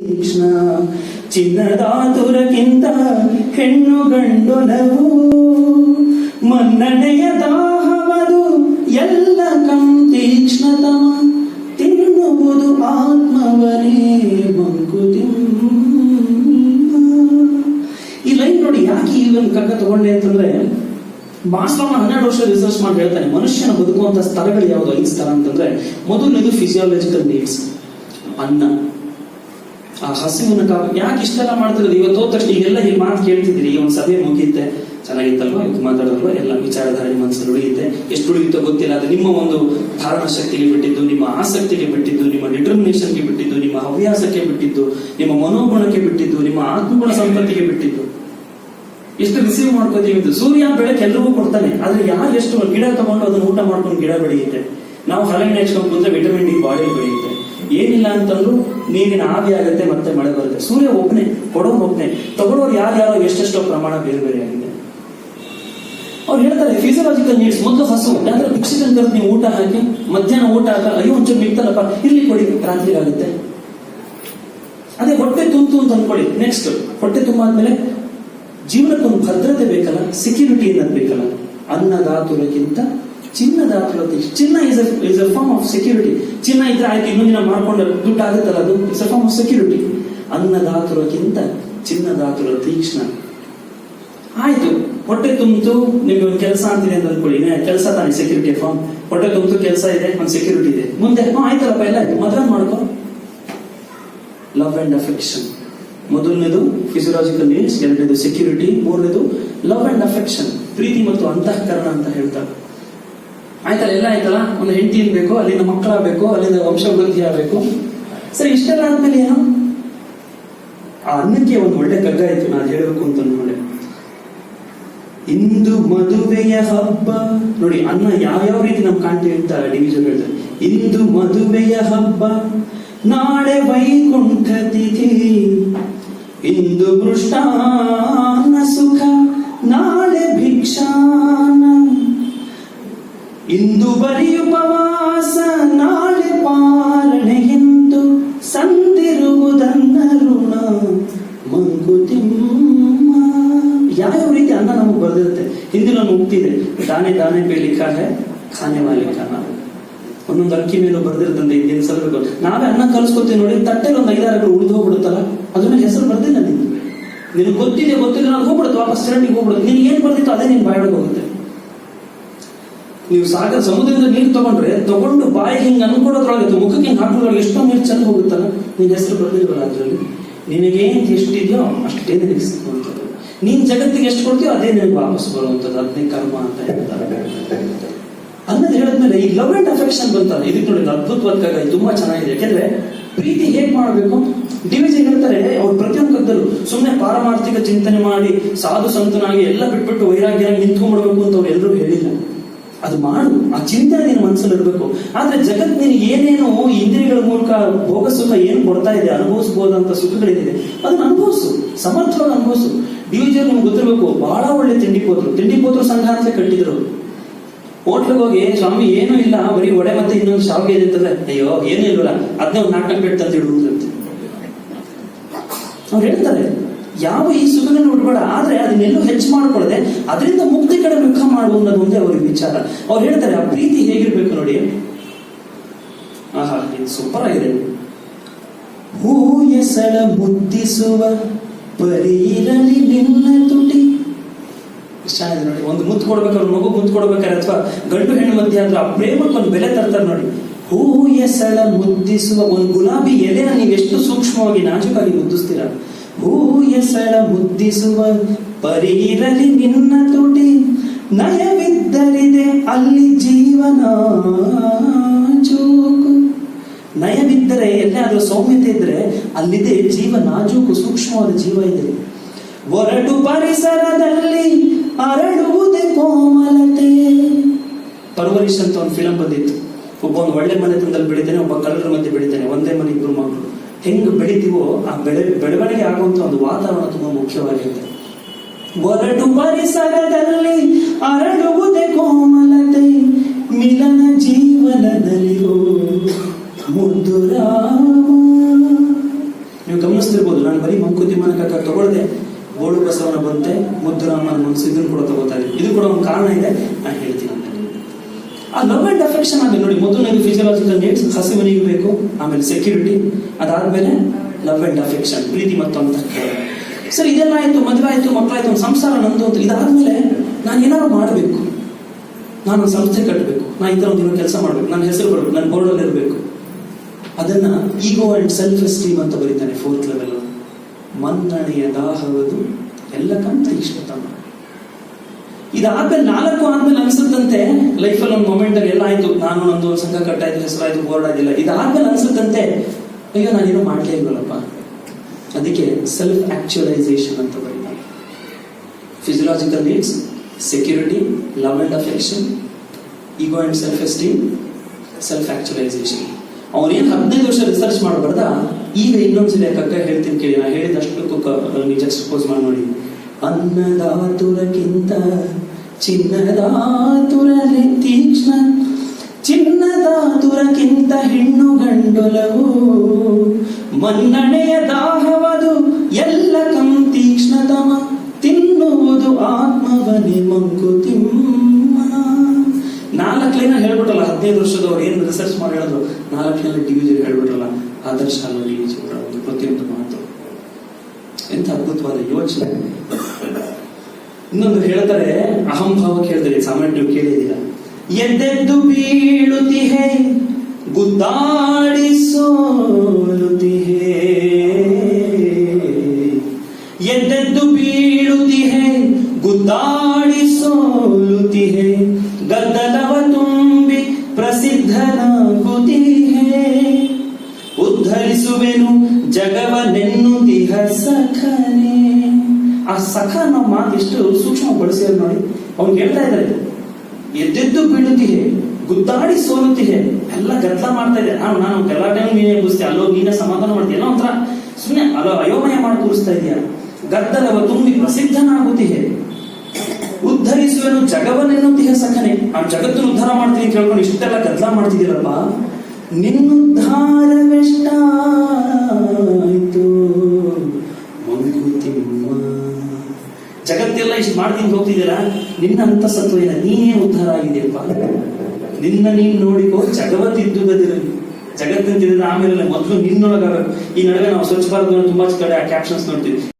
ಕೃಷ್ಣ ಚಿನ್ನದಾತುರಕ್ಕಿಂತ ಹೆಣ್ಣು ಗಂಡೊಲವು ಮನ್ನಣೆಯ ದಾಹವದು ಎಲ್ಲ ಕಂ ತೀಕ್ಷ್ಣತಮ. ತಿನ್ನುವುದು ಆತ್ಮವನೇ ಈ ಲೈನ್ ನೋಡಿ ಯಾಕೆ ಈ ಒಂದು ಕಗ್ಗ ತಗೊಂಡೆ ಅಂತಂದ್ರೆ ಮಾಸ್ಟರ್ ಹನ್ನೆರಡು ವರ್ಷ ರಿಸರ್ಚ್ ಮಾಡಿ ಹೇಳ್ತಾನೆ ಮನುಷ್ಯನ ಬದುಕುವಂತ ಸ್ಥಳಗಳು ಯಾವುದು? ಐದು ಸ್ಥಳ ಅಂತಂದ್ರೆ, ಮೊದಲನೇದು ಫಿಸಿಯಾಲಜಿಕಲ್ ನೀಡ್ಸ್ ಅನ್ನ. ಆ ಹಸಿವನ್ನು ಯಾಕೆ ಇಷ್ಟೆಲ್ಲ ಮಾಡ್ತಿರೋದು? ಇವತ್ತು ಹೋದ ತಕ್ಷಣ ಈಗೆಲ್ಲ ಈ ಮಾತು ಕೇಳ್ತಿದ್ರಿ ಈ ಒಂದು ಸಭೆ ಮುಗಿಯುತ್ತೆ. ಚೆನ್ನಾಗಿತ್ತಲ್ವಾ? ಇವತ್ತು ಮಾತಾಡೋದಲ್ವ ಎಲ್ಲ ವಿಚಾರಧಾರಣೆ ಮನಸ್ಸಲ್ಲಿ ಉಳಿಯುತ್ತೆ. ಎಷ್ಟು ಉಳಿಯುತ್ತೋ ಗೊತ್ತಿಲ್ಲ. ಅದು ನಿಮ್ಮ ಒಂದು ಧಾರಣ ಶಕ್ತಿಗೆ ಬಿಟ್ಟಿದ್ದು, ನಿಮ್ಮ ಆಸಕ್ತಿಗೆ ಬಿಟ್ಟಿದ್ದು, ನಿಮ್ಮ ಡಿಟರ್ಮಿನೇಷನ್ಗೆ ಬಿಟ್ಟಿದ್ದು, ನಿಮ್ಮ ಹವ್ಯಾಸಕ್ಕೆ ಬಿಟ್ಟಿದ್ದು, ನಿಮ್ಮ ಮನೋಗುಣಕ್ಕೆ ಬಿಟ್ಟಿದ್ದು, ನಿಮ್ಮ ಆತ್ಮಗುಣ ಸಂಪತ್ತಿಗೆ ಬಿಟ್ಟಿದ್ದು. ಎಷ್ಟು ರಿಸೀವ್ ಮಾಡ್ಕೋತೀವಿ ಸೂರ್ಯ ಬೆಳಕು ಎಲ್ಲರಿಗೂ ಕೊಡ್ತಾನೆ. ಆದ್ರೆ ಯಾರು ಎಷ್ಟು ಗಿಡ ತಗೊಂಡು ಅದನ್ನ ಊಟ ಮಾಡ್ಕೊಂಡು ಗಿಡ ಬೆಳೆಯುತ್ತೆ? ನಾವು ಹಲವಿನ ಹೆಚ್ಕೊಂಡು ಕೂತ್ರೆ ವಿಟಮಿನ್ ಡಿ ಬಾಡಿ ಬೆಳೆಯುತ್ತೆ. ಏನಿಲ್ಲ ಅಂತಂದ್ರೂ ನೀರಿನ ಆವಿ ಆಗುತ್ತೆ, ಮತ್ತೆ ಮಳೆ ಬರುತ್ತೆ. ಸೂರ್ಯ ಒಬ್ಬನೇ ಕೊಡೋರು ಒಬ್ಬನೇ ತಗೊಳ್ಳೋರು ಯಾರ್ಯಾರೋ ಎಷ್ಟೆಷ್ಟೋ ಪ್ರಮಾಣ ಬೇರೆ ಬೇರೆ ಆಗಿದೆ. ಅವ್ರು ಹೇಳ್ತಾರೆ ಫಿಸಿಯಲಾಜಿಕಲ್ ನೀಡ್ಸ್ ಮೊದಲು ಹಸು ಯಾಕಂದ್ರೆ ಅಂತ ನೀವು ಊಟ ಹಾಕಿ, ಮಧ್ಯಾಹ್ನ ಊಟ ಹಾಕ, ಅಯ್ಯೋ, ಒಂಚೂರು ಮಿಕ್ತಲ್ಲಪ್ಪ ಇಲ್ಲಿ ಕೊಡಿ, ರಾತ್ರಿ ಆಗುತ್ತೆ. ಅದೇ ಹೊಟ್ಟೆ ತುಂಬು ಅಂತ ಅನ್ಕೊಳ್ಳಿ. ನೆಕ್ಸ್ಟ್ ಹೊಟ್ಟೆ ತುಂಬ ಆದ್ಮೇಲೆ ಜೀವನಕ್ಕೆ ಒಂದು ಭದ್ರತೆ ಬೇಕಲ್ಲ ಸೆಕ್ಯೂರಿಟಿ ಅನ್ನೋದು ಬೇಕಲ್ಲ. ಅನ್ನದಾತುರಕ್ಕಿಂತ ಚಿನ್ನದಾತುರತೆ ಚಿನ್ನ is is a form of security ಚಿನ್ನ ಇದ್ರೆ ಆಯ್ತು ದಿನ ಮಾಡ್ಕೊಂಡು ದುಡ್ಡು ಆಗುತ್ತಲ್ಲ ಅದು it's a form of security ಅನ್ನದಾತುರಕ್ಕಿಂತ ಚಿನ್ನದಾತುರ ತೀಕ್ಷ್ಣ. ಆಯ್ತು, ಹೊಟ್ಟೆ ತುಂಬಿತು, ನಿಮ್ಗೆ ಒಂದು ಕೆಲಸ ಅಂತಿದೆ ಅಂತ ಅನ್ಕೊಳ್ಳಿ. ಕೆಲಸ ತಾನೆ ಸೆಕ್ಯೂರಿಟಿ ಫಾರ್ಮ್ ಹೊಟ್ಟೆ ತುಂಬಿತು, ಕೆಲಸ ಇದೆ, ಒಂದು ಸೆಕ್ಯೂರಿಟಿ ಇದೆ. ಮುಂದೆ ಆಯ್ತಲ್ಲಪ್ಪ, ಎಲ್ಲ ಆಯ್ತು. ಮದುವೆ ಮಾಡ್ಕೊ? ಲವ್ ಅಂಡ್ ಅಫೆಕ್ಷನ್ ಮೊದಲನೇದು ಫಿಸಿಯಲಾಜಿಕಲ್ ನೀಡ್ಸ್ ಎರಡನೇದು ಸೆಕ್ಯೂರಿಟಿ ಮೂರನೇದು ಲವ್ ಅಂಡ್ ಅಫೆಕ್ಷನ್ ಪ್ರೀತಿ ಮತ್ತು ಅಂತಃಕರಣ ಅಂತ ಹೇಳ್ತಾರೆ. ಆಯ್ತಲ್ಲ, ಎಲ್ಲ ಆಯ್ತಲ್ಲ? ಒಂದು ಹೆಂಡತಿ ಬೇಕು, ಅಲ್ಲಿಂದ ಮಕ್ಕಳಾಗಬೇಕು, ಅಲ್ಲಿಂದ ವಂಶವೃದ್ಧಿ ಆಗಬೇಕು. ಸರಿ, ಇಷ್ಟೆಲ್ಲ ಆದ್ಮೇಲೆ ಏನು? ಆ ಅನ್ನಕ್ಕೆ ಒಂದು ಒಳ್ಳೆ ಕಗ್ಗ ಆಯ್ತು, ನಾನು ಹೇಳಬೇಕು ಅಂತ ನೋಡಿ ಇಂದು ಮದುವೆಯ ಹಬ್ಬ, ನೋಡಿ, ಅನ್ನ ಯಾವ್ಯಾವ ರೀತಿ ನಮ್ಮ ಕಾಣ್ತೀವಿ ಅಂತ ಡಿವಿಜನ್ ಹೇಳ್ತಾರೆ ಇಂದು ಮದುವೆಯ ಹಬ್ಬ, ನಾಳೆ ವೈಕುಂಠ ತಿಥಿ. ಇಂದು ಮೃಷ್ಟಾನ್ನ ಸುಖ, ನಾಳೆ ಭಿಕ್ಷಾನ. ಇಂದು ಬರಿ ಉಪವಾಸ ನಾಳೆ ಪಾಲನೆ ಎಂದು ಸಂದಿರುವುದನ್ನರುಣ ಮಂಕುತಿಮ್ಮ ಯಾವ್ಯಾವ ರೀತಿ ಅನ್ನ ನಮಗೆ ಬರ್ದಿರುತ್ತೆ? ಹಿಂದಿನ ಮುಕ್ತಿದೆ ದಾನೆ ದಾನೆ ಪೇ ಹೇ, ಖಾನೆ ಮಾಲೀಕ ನಾವು. ಒಂದೊಂದು ಅಕ್ಕಿ ಮೇಲೆ ಬರ್ದಿರ್ತಂತೆ ಇದೇನು ಸಲಬೇಕು ನಾವೇ ಅನ್ನ ಕಲಿಸ್ಕೊತೀವಿ ನೋಡಿ, ತಟ್ಟೆಲಿ ಒಂದು ಐದಾರು ಉಳಿದು ಹೋಗ್ಬಿಡುತ್ತಲ್ಲ ಮೇಲೆ ಹೆಸರು ಬರ್ದಿಲ್ಲ ನಿನ್ಗೆ. ನಿನಗೆ ಗೊತ್ತಿದೆ ಗೊತ್ತಿಲ್ಲ ನಾನು ಹೋಗ್ಬಿಡುತ್ತೆ, ವಾಪಸ್ ಚರಂಡಿಗೆ ಹೋಗ್ಬಿಡುತ್ತೆ. ನಿನ್ಗೆ ಏನು ಬರ್ದಿತ್ತು ಅದೇ ನಿನ್ ಬಾಯೊಳಗೆ ಹೋಗುತ್ತೆ. ನೀವು ಸಾಗರ ಸಮುದ್ರದಿಂದ ನೀರು ತಗೊಂಡ್ರೆ ತಗೊಂಡು ಬಾಯಿ ಹಿಂಗ್ ಅನ್ಕೊಡೋದ್ರೊಳಗೆ ಮುಖಕ್ಕೆ ಹಿಂಗ್ ಹಾಕೋದ್ರೊಳಗೆ ಎಷ್ಟೋ ನೀರು ಚೆಂದ ಹೋಗುತ್ತಲ್ಲ ನಿನ್ ಹೆಸರು ಬರ್ದಿಲ್ವಲ್ಲ ಅದ್ರಲ್ಲಿ? ನಿನಗೇನ್ ಎಷ್ಟಿದೆಯೋ ಅಷ್ಟೇ ನಿನಗೆ ನೀನ್ ಜಗತ್ತಿಗೆ ಎಷ್ಟು ಕೊಡ್ತೀಯೋ ಅದೇ ನಿನಗೆ ವಾಪಸ್ ಬರುವಂಥದ್ದು ಅದನ್ನೇ ಕರ್ಮ ಅಂತ ಹೇಳ್ತಾರೆ. ಅನ್ನೋದು ಹೇಳಿದ್ಮೇಲೆ ಈ ಲವ್ ಅಂಡ್ ಅಫೆಕ್ಷನ್ ಬಂತಲ್ಲ, ಇದಕ್ಕೆ ನೋಡಿ ಅದ್ಭುತವಾದ ಕಾಗ ತುಂಬಾ ಚೆನ್ನಾಗಿದೆ. ಯಾಕೆಂದ್ರೆ ಪ್ರೀತಿ ಹೇಗ್ ಮಾಡಬೇಕು? ಡಿವಿಜಿ ಹೇಳ್ತಾರೆ, ಅವ್ರು ಪ್ರತಿಯೊಂದು ಸುಮ್ಮನೆ ಪಾರಮಾರ್ಥಿಕ ಚಿಂತನೆ ಮಾಡಿ, ಸಾಧು ಸಂತನಾಗಿ ಎಲ್ಲ ಬಿಟ್ಬಿಟ್ಟು ವೈರಾಗ್ಯ ನಿಂತ್ಕೊಂಡ್ಬಿಡ್ಬೇಕು ಅಂತ ಅವ್ರು ಎಲ್ಲರೂ ಹೇಳಿಲ್ಲ. ಅದು ಮಾಡು, ಆ ಚಿಂತೆ ನಿನ್ನ ಮನಸ್ಸಲ್ಲಿ ಇರಬೇಕು. ಆದ್ರೆ ಜಗತ್ ನಿನಗೆ ಏನೇನು ಇಂದ್ರಿಯಗಳ ಮೂಲಕ ಭೋಗ ಸುಖ ಏನು ಕೊಡ್ತಾ ಇದೆ ಅನುಭವಿಸಬಹುದಂತ ಸುಖಗಳಿದೆ. ಅದನ್ನ ಅನುಭವಿಸು, ಸಮರ್ಥವಾಗಿ ಅನುಭವಿಸು. ಡಿವಿಜಿ ನಿಮ್ಗೆ ಗೊತ್ತಿರಬೇಕು, ಬಹಳ ಒಳ್ಳೆ ತಿಂಡಿ ಪೋತ್ರು. ತಿಂಡಿ ಪೋತ್ರು ಸಂಘ ಅಂತ ಕಟ್ಟಿದ್ರು. ಹೋಟ್ಲಿಗೆ ಹೋಗಿ, ಸ್ವಾಮಿ, ಏನೂ ಇಲ್ಲ, ಬರೀ ಒಡೆ ಮತ್ತೆ ಇನ್ನೊಂದು ಶಾವಿಗೆ ಇದೆ ಅಯ್ಯೋ, ಏನೂ ಇಲ್ವಲ್ಲ ಅದನ್ನ ಒಂದು ನಾಟಕ ಬಿಟ್ಟು ತಂದು ಅವ್ರು ಹೇಳ್ತಾರೆ ಯಾವ ಈ ಸುಖಗಳನ್ನು ಉಡ್ಬೇಡ ಆದ್ರೆ ಅದನ್ನೆಲ್ಲೂ ಹೆಚ್ಚು ಮಾಡ್ಕೊಳ್ಳದೆ ಅದರಿಂದ ಮುಕ್ತಿ ಕಡೆ ಮುಖ ಮಾಡು ಅನ್ನೋದು ಒಂದೇ ಅವ್ರ ವಿಚಾರ. ಅವ್ರು ಹೇಳ್ತಾರೆ, ಆ ಪ್ರೀತಿ ಹೇಗಿರ್ಬೇಕು ನೋಡಿ? ಆಹಾ, ಇದು ಸೂಪರ್ ಆಗಿದೆ. ಹೂ ಎಸಳ ಮುದ್ದಿಸುವ ಪರಿರಲಿ ನಿನ್ನ ತುಟಿ. ಚೆನ್ನಾಗಿದೆ ನೋಡಿ, ಒಂದು ಮುತ್ತು ಕೊಡ್ಬೇಕಾದ್ರೆ ಮಗು ಮುತ್ತು ಕೊಡ್ಬೇಕಾದ್ರೆ ಅಥವಾ ಗಂಡು ಹೆಣ್ಣು ಮಧ್ಯೆ ಅಂದ್ರೆ ಆ ಪ್ರೇಮಕ್ಕೆ ಒಂದು ಬೆಲೆ ತರ್ತಾರೆ ನೋಡಿ. ಹೂ ಎಸಳ ಮುದ್ದಿಸುವ ಒಂದು ಗುಲಾಬಿ ಎಲೆನ ನೀವು ಎಷ್ಟು ಸೂಕ್ಷ್ಮವಾಗಿ ನಾಜುಕಾಗಿ ಮುದ್ದಿಸ್ತೀರಾ? ಹೂ ಎಸಳ ಮುದ್ದಿಸುವ ಪರಿರಲಿ ನಿನ್ನ ತುಟಿ ನಯವಿದ್ದರಿದೆ ಅಲ್ಲಿ ಜೀವನ ಜೋಕು ನಯವಿದ್ದರೆ ಎಲ್ಲಾದರೂ ಸೌಮ್ಯತೆ ಇದ್ರೆ ಅಲ್ಲಿದೆ ಜೀವ ನಾಜೂಕು ಸೂಕ್ಷ್ಮವಾದ ಜೀವ ಇದೆ. ಒರಟು ಪರಿಸರದಲ್ಲಿ ಅರಳುವುದೇ ಕೋಮಲತೆ. ಪರ್ವರಿಶ್ ಅಂತ ಒಂದು ಫಿಲಂ ಬಂದಿತ್ತು. ಒಬ್ಬ ಒಂದು ಒಳ್ಳೆ ಮನೆತನದಲ್ಲಿ ಬೆಳಿತಾನೆ, ಒಬ್ಬ ಕಳ್ಳರ ಮಧ್ಯೆ ಬೆಳಿತಾನೆ, ಒಂದೇ ಮನೆ ಇಬ್ಬರು ಮಕ್ಕಳು. ಹೆಂಗ್ ಬೆಳಿತೀವೋ ಆ ಬೆಳೆ ಬೆಳವಣಿಗೆ ಆಗುವಂತ ಒಂದು ವಾತಾವರಣ ತುಂಬಾ ಮುಖ್ಯವಾಗಿರುತ್ತೆ. ಒರಟು ಪರಿಸರದಲ್ಲಿ ಅರಳುವುದೇ ಕೋಮಲತೆ, ಮಿಲನ ಜೀವನದಲ್ಲಿರೋ ನೀವು ಗಮನಿಸ್ತಿರ್ಬೋದು, ನಾನು ಬರೀ ಮಂಕುತಿಮ್ಮನ ಕಕ್ಕ ತಗೊಳ್ದೆ. ಗೋಳು ಬಸವನ ಬಂತೆ ಮುದ್ದುರಾಮನ ಮನಸ್ಸು ಇದನ್ನು ಕೂಡ ತಗೋತಾರೆ ಇದು ಕೂಡ ಒಂದು ಕಾರಣ ಇದೆ, ನಾನು ಹೇಳ್ತೀನಿ. ಆ ಲವ್ ಅಂಡ್ ಅಫೆಕ್ಷನ್ ಆಗಿ ನೋಡಿ ಮೊದಲನೇದು ಫಿಸಿಯಲಾಜಿಕಲ್ ನೀಡ್ಸ್ ಬೇಕು, ಆಮೇಲೆ ಸೆಕ್ಯೂರಿಟಿ ಅದಾದ್ಮೇಲೆ ಲವ್ ಅಂಡ್ ಅಫೆಕ್ಷನ್ ಪ್ರೀತಿ ಮತ್ತು ಅಂತ ಸರ್, ಇದೆಲ್ಲ ಆಯ್ತು, ಮದುವೆ ಆಯ್ತು, ಮಕ್ಕಳಾಯ್ತು, ಒಂದು ಸಂಸಾರ ನಂದು ಅಂತ ಇದಾದ್ಮೇಲೆ ನಾನು ಏನಾದ್ರು ಮಾಡಬೇಕು. ನಾನು ಸಂಸ್ಥೆ ಕಟ್ಟಬೇಕು ನಾನು ಈ ಥರ ಒಂದು ಕೆಲಸ ಮಾಡಬೇಕು. ನನ್ನ ಹೆಸರು ಬರಬೇಕು. ನನ್ನ ಬೋರ್ಡಲ್ಲಿ ಇರಬೇಕು. ಅದನ್ನ ಈಗೋ ಅಂಡ್ ಸೆಲ್ಫ್ ಎಸ್ಟೀಮ್ ಅಂತ ಬರೀತಾನೆ ಫೋರ್ತ್ ಲೆವೆಲ್ ಮನ್ನಣೆಯ ದಾಹವದು, ಎಲ್ಲ ಕಂತ ಇಷ್ಟತಮ ಇದಾದ್ಮೇಲೆ ನಾಲ್ಕು ಆದ್ಮೇಲೆ ಅನ್ಸುತ್ತಂತೆ ಲೈಫಲ್ಲಿ ಒಂದು ಮೊಮೆಂಟ್ ಅಲ್ಲಿ ಎಲ್ಲ ಆಯ್ತು. ನಾನು ನಂದು ಒಂದು ಸಂಘ ಕಟ್ಟಾಯ್ತು ಹೆಸರಾಯ್ತು ಬೋರ್ಡ್ ಆಗಿಲ್ಲ ಇದಾದ್ಮೇಲೆ ಅನ್ಸುತ್ತಂತೆ, ಅಯ್ಯೋ ನಾನೇನು ಮಾಡ್ಲೇ ಇಲ್ವಲ್ಲಪ್ಪ. ಅದಕ್ಕೆ ಸೆಲ್ಫ್ ಆಕ್ಚುಲೈಸೇಷನ್ ಅಂತ ಬರೀತಾರೆ. Physiological needs security love and affection ego and self esteem self actualisation ಅವನೇನು ಹದಿನೈದು ವರ್ಷ ರಿಸರ್ಚ್ ಮಾಡಬಾರ್ದ ಈಗ ಇನ್ನೊಂದ್ಸಲ ಕಕ್ಕ ಹೇಳ್ತೀನಿ ಕೇಳಿ. ನಾ ಹೇಳಿದಷ್ಟು ನಿಜ ಸಪೋಸ್ ಮಾಡಿ ನೋಡಿ. ಅನ್ನದಾತುರಕ್ಕಿಂತ ಚಿನ್ನದಾತುರಲೆ ತೀಕ್ಷ್ಣ ಚಿನ್ನದಾತುರಕ್ಕಿಂತ ಹೆಣ್ಣು ಗಂಡೊಲವು. ಮನ್ನಣೆಯ ದಾಹವದು ಎಲ್ಲ ಕಂ ತೀಕ್ಷ್ಣತಮ, ತಿನ್ನುವುದು ಆತ್ಮವನಿ ಮಂಕುತಿಮ್ಮ ನಾಲ್ಕು ಲೈನ್ ಹೇಳ್ಬಿಟ್ರಲ್ಲ, ಹದಿನೈದು ವರ್ಷದವ್ರು ಏನು ರಿಸರ್ಚ್ ಮಾಡಿ ಹೇಳಿದ್ರು. ನಾಲ್ಕು ಲೈನ್ ಡಿವಿಜನ್ ಹೇಳ್ಬಿಟ್ರಲ್ಲ, ಆದರ್ಶ ಡಿವಿಜನ್ ಪ್ರತಿಯೊಂದು ಮಾತು. ಎಂಥ ಅದ್ಭುತವಾದ ಯೋಚನೆ. ಇನ್ನೊಂದು ಹೇಳ್ತಾರೆ ಅಹಂಭಾವ ಕೇಳಿದ್ರೆ ಸಾಮಾನ್ಯ ನೀವು ಕೇಳಿದ್ದೀರಾ ಎದ್ದೆದ್ದು ಬೀಳುತ್ತಿಹೆ ಗುದ್ದಾಡಿ ಸೋಲುತ್ತಿಹೆ ಎದ್ದೆದ್ದು ಬೀಳುತ್ತಿಹೆ ಗುದ್ದಾಡಿ ಗದ್ದಲವ ಸಖ ಅನ್ನೋ ಮಾತು ಎಷ್ಟು ಸೂಕ್ಷ್ಮ ಬಳಸಿದ್ರು ನೋಡಿ. ಅವ್ನು ಹೇಳ್ತಾ ಇದ್ದಾರೆ ಎದ್ದೆದ್ದು ಬೀಳುತ್ತಿದೆ ಗುದ್ದಾಡಿ ಸೋಲುತ್ತಿದೆ ಎಲ್ಲ ಗದ್ದಲ ಮಾಡ್ತಾ ಇದೆ ನಾನು ನಾನು ಎಲ್ಲ ಟೈಮ್ ನೀನೇ ಕೂರಿಸ್ತೆ ಅಲ್ಲೋ ನೀನೇ ಸಮಾಧಾನ ಮಾಡ್ತೀಯ ಏನೋ ಒಂಥರ ಸುಮ್ಮನೆ ಅಲ್ಲೋ ಅಯೋಮಯ ಮಾಡಿ ಕೂರಿಸ್ತಾ ಇದೆಯಾ ಗದ್ದಲವ ತುಂಬಿ ಪ್ರಸಿದ್ಧನಾಗುತ್ತಿದೆ ಉದ್ಧರಿಸುವೆನು ಜಗವನ್ನೆನ್ನುತ್ತಿಹ ಸಖನೆ. ಆ ಜಗತ್ತನ್ನು ಉದ್ಧಾರ ಮಾಡ್ತೀನಿ ಅಂತ ಹೇಳ್ಕೊಂಡು ಇಷ್ಟೆಲ್ಲ ಗದ್ದಲ ಮಾಡ್ತಿದ್ದೀರಪ್ಪ. ನಿನ್ನುದ್ಧಾರವೆಷ್ಟಾಯಿತು? ಜಗತ್ತೆಲ್ಲ ಇಷ್ಟು ಮಾಡ್ತೀನಿ ಹೋಗ್ತಿದ್ದೀರಾ? ನಿನ್ನ ಅಂತ ಸತ್ವ ಏನ ನೀನೇ ಉದ್ಧಾರ ಆಗಿದೆಯಪ್ಪ ನಿನ್ನ ನೀನ್ ನೋಡಿಕೋ ಜಗವತ್ತಿದ್ದುಗದಿರಲಿ ಜಗತ್ತಿನ ತಿಳಿದ್ರೆ ಆಮೇಲೆ ಮೊದಲು ನಿನ್ನೊಳಗಾಗಬೇಕು. ಈ ನಡುವೆ ನಾವು ಸ್ವಚ್ಛ ಭಾರತ ತುಂಬಾ ಕಡೆ ಆ ಕ್ಯಾಪ್ಷನ್ಸ್ ನೋಡ್ತೀವಿ.